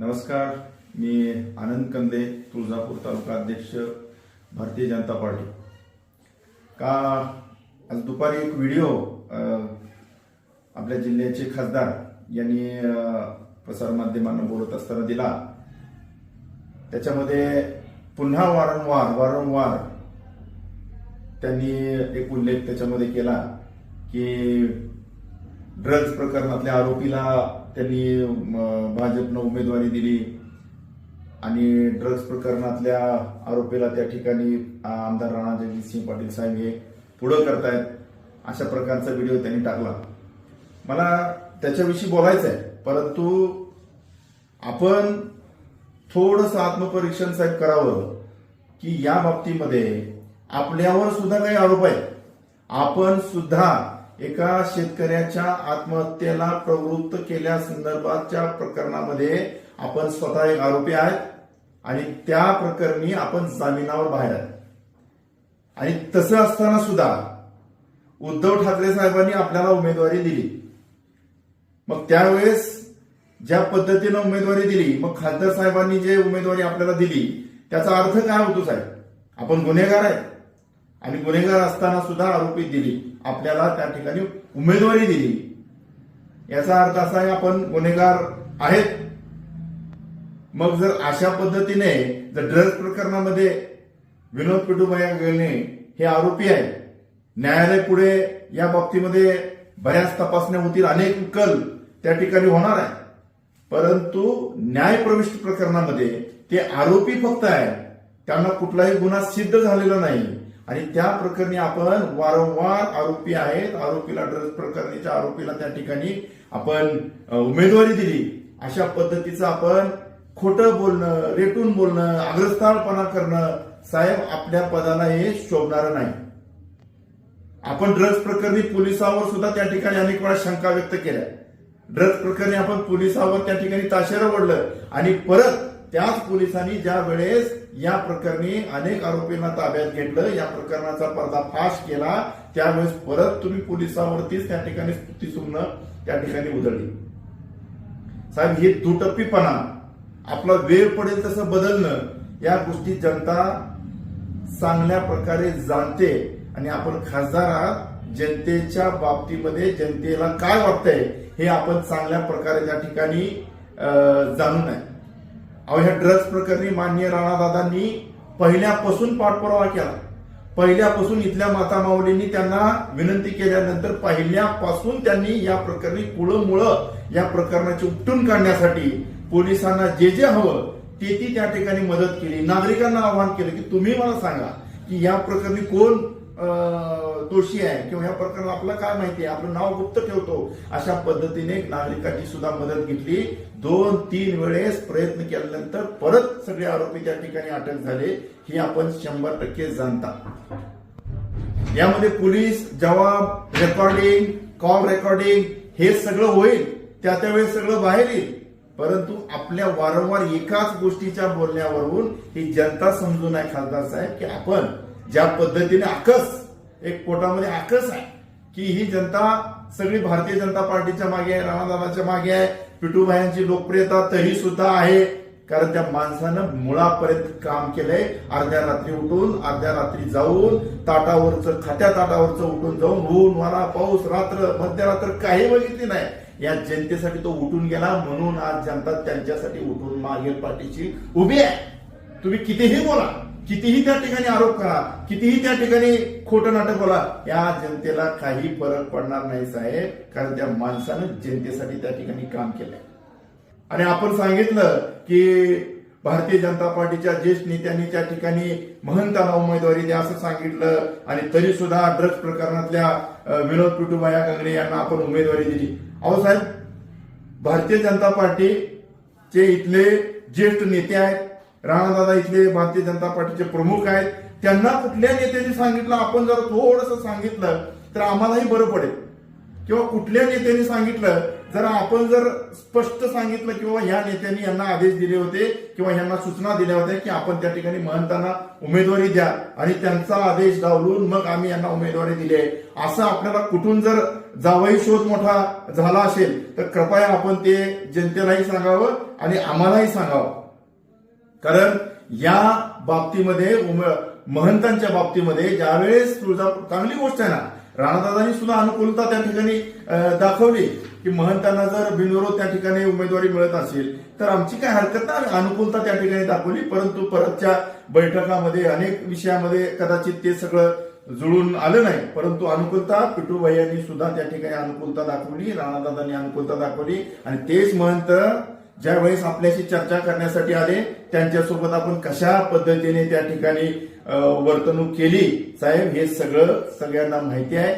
नमस्कार मी आनंद कंदे तुळजापूर तालुका अध्यक्ष भारतीय जनता पार्टी. का आज दुपारी एक व्हिडिओ आपल्या जिल्ह्याचे खासदार यांनी प्रसारमाध्यमांना बोलत असताना दिला. त्याच्यामध्ये पुन्हा वारंवार वारंवार त्यांनी एक उल्लेख त्याच्यामध्ये केला की ड्रग्ज प्रकरणातल्या आरोपीला त्यांनी भाजपनं उमेदवारी दिली. आणि ड्रग्ज प्रकरणातल्या आरोपीला त्या ठिकाणी आमदार राणा जगजितसिंह पाटील साहेब हे पुढं करतायत. अशा प्रकारचा व्हिडिओ त्यांनी टाकला. मला त्याच्याविषयी बोलायचं आहे परंतु आपण थोडस आत्मपरीक्षण साहेब करावं की या बाबतीमध्ये आपल्यावर सुद्धा काही आरोप आहेत. आपण सुद्धा एका शेतकऱ्याच्या आत्महत्येला प्रवृत्त केल्या संदर्भाच्या प्रकरणामध्ये आपण स्वतः एक आरोपी आहेत आणि त्या प्रकरणी आपण जामिनावर बाहेर आहे आणि तसं असताना सुद्धा उद्धव ठाकरे साहेबांनी आपल्याला उमेदवारी दिली. मग त्यावेळेस ज्या पद्धतीनं उमेदवारी दिली मग खासदार साहेबांनी जे उमेदवारी आपल्याला दिली त्याचा अर्थ काय होतो साहेब? आपण गुन्हेगार आहे आणि गुन्हेगार असताना सुद्धा आरोपी दिली. आपल्याला त्या ठिकाणी उमेदवारी दिली. याचा अर्थ असा आहे आपण गुन्हेगार आहेत. मग जर अशा पद्धतीने जर ड्रग्ज प्रकरणामध्ये विनोद पिटूबाया गणे हे आरोपी आहेत न्यायालय पुढे या बाबतीमध्ये बऱ्याच तपासण्या होतील अनेक कल त्या ठिकाणी होणार आहे. परंतु न्यायप्रविष्ट प्रकरणामध्ये ते आरोपी फक्त आहेत. त्यांना कुठलाही गुन्हा सिद्ध झालेला नाही. आणि त्या प्रकरणी आपण वारंवार आरोपी आहेत. आरोपीला ड्रग्ज प्रकरणीच्या आरोपीला त्या ठिकाणी आपण उमेदवारी दिली. अशा पद्धतीचं आपण खोटं बोलणं रेटून बोलणं अग्रस्थानपणा करणं साहेब आपल्या पदाला हे शोभणारं नाही. आपण ड्रग्ज प्रकरणी पोलिसावर सुद्धा त्या ठिकाणी अनेक वेळा शंका व्यक्त केल्या. ड्रग्ज प्रकरणी आपण पोलिसावर त्या ठिकाणी ताशेरं ओढलं आणि परत त्याच पोलिसांनी ज्या वेळेस या प्रकरणी अनेक आरोपींना ताब्यात घेतलं या प्रकरणाचा पर्दाफाश केला त्यावेळेस परत तुम्ही पोलिसांवरतीच त्या ठिकाणी स्तुती सुमनं त्या ठिकाणी उधळली. साहेब हे दुटप्पीपणा आपला वेळ पडेल तसं बदलणं या गोष्टी जनता चांगल्या प्रकारे जाणते आणि आपण खासदार आहात जनतेच्या बाबतीमध्ये जनतेला काय वाटतंय हे आपण चांगल्या प्रकारे त्या ठिकाणी अं, जाणून आहे. अहो ह्या ड्रग्ज प्रकरणी मान्य राणादादांनी पहिल्यापासून पाठपुरावा केला. पहिल्यापासून इथल्या माता माऊलींनी त्यांना विनंती केल्यानंतर पहिल्यापासून त्यांनी या प्रकरणी कुळमुळं या प्रकरणाचे उपटून काढण्यासाठी पोलिसांना जे जे हवं ते ती त्या ठिकाणी मदत केली. नागरिकांना आवाहन केलं की तुम्ही मला सांगा की या प्रकरणी कोण दोषी आहे किंवा या प्रकरणात आपलं काय माहिती आहे? आपलं नाव गुप्त ठेवतो. अशा पद्धतीने नागरिकांची सुद्धा मदत घेतली. दोन तीन वेळेस प्रयत्न केल्यानंतर परत सगळे आरोपी त्या ठिकाणी अटक झाले. ही आपण शंभर टक्के जाणता. यामध्ये पोलीस जवाब रेकॉर्डिंग कॉल रेकॉर्डिंग हे सगळं होईल. त्या त्यावेळेस सगळं बाहेर येईल. परंतु आपल्या वारंवार एकाच गोष्टीच्या बोलण्यावरून ही जनता समजून आहे खासदार साहेब की आपण ज्या पद्धतीने आकस एक पोटामध्ये आकस आहे की ही जनता सगळी भारतीय जनता पार्टीच्या मागे आहे राणादादाच्या मागे आहे पिटूभायांची लोकप्रियता तरी सुद्धा आहे. कारण त्या माणसानं मुळापर्यंत काम केलंय. अर्ध्या रात्री उठून अर्ध्या रात्री जाऊन ताटावरचं खात्या ताटावरचं उठून जाऊन ऊन वारा पाऊस रात्र मध्यरात्र काही बघितली नाही. या जनतेसाठी तो उठून गेला म्हणून आज जनता त्यांच्यासाठी उठून मागे पाठीशी उभी आहे. तुम्ही कितीही बोला कितीही त्या ठिकाणी आरोप करा कितीही त्या ठिकाणी खोटं नाटक बोला या जनतेला काही फरक पडणार नाही साहेब कारण त्या माणसानं जनतेसाठी त्या ठिकाणी काम केलंय. आणि आपण सांगितलं की भारतीय जनता पार्टीच्या ज्येष्ठ नेत्यांनी त्या ठिकाणी महंताला उमेदवारी द्या असं सांगितलं आणि तरी सुद्धा ड्रग्ज प्रकरणातल्या विनोद पिटूबाया कांगडे यांना आपण उमेदवारी दिली. अहो साहेब भारतीय जनता पार्टीचे इथले ज्येष्ठ नेते आहेत राणादादा इथले भारतीय जनता पार्टीचे प्रमुख आहेत. त्यांना कुठल्या नेत्यांनी सांगितलं? आपण जर थोडस सांगितलं तर आम्हालाही बरं पडेल. किंवा कुठल्या नेत्याने सांगितलं जर आपण जर स्पष्ट सांगितलं किंवा ह्या नेत्यांनी यांना आदेश दिले होते किंवा यांना सूचना दिल्या होत्या की आपण त्या ठिकाणी महंतांना उमेदवारी द्या आणि त्यांचा आदेश डावलून मग आम्ही यांना उमेदवारी दिली आहे. असं आपल्याला कुठून जर जावाही शोध मोठा झाला असेल तर कृपया आपण ते जनतेलाही सांगावं आणि आम्हालाही सांगावं. कारण या बाबतीमध्ये उम- महंतांच्या बाबतीमध्ये ज्यावेळेस तुळजापूर चांगली गोष्ट आहे ना राणादादांनी सुद्धा अनुकूलता त्या ठिकाणी दाखवली की महंतांना जर बिनविरोध त्या ठिकाणी उमेदवारी मिळत असेल तर आमची काय हरकत नाही. अनुकूलता त्या ठिकाणी दाखवली परंतु परतच्या बैठकामध्ये अनेक विषयामध्ये कदाचित ते सगळं जुळून आलं नाही. परंतु अनुकूलता पिटू यांनी सुद्धा त्या ठिकाणी अनुकूलता दाखवली राणादादांनी अनुकूलता दाखवली आणि तेच महंत ज्यावेळेस आपल्याशी चर्चा करण्यासाठी आले त्यांच्यासोबत आपण कशा पद्धतीने त्या ठिकाणी वर्तणूक केली? साहेब हे सगळं सगळ्यांना माहिती आहे.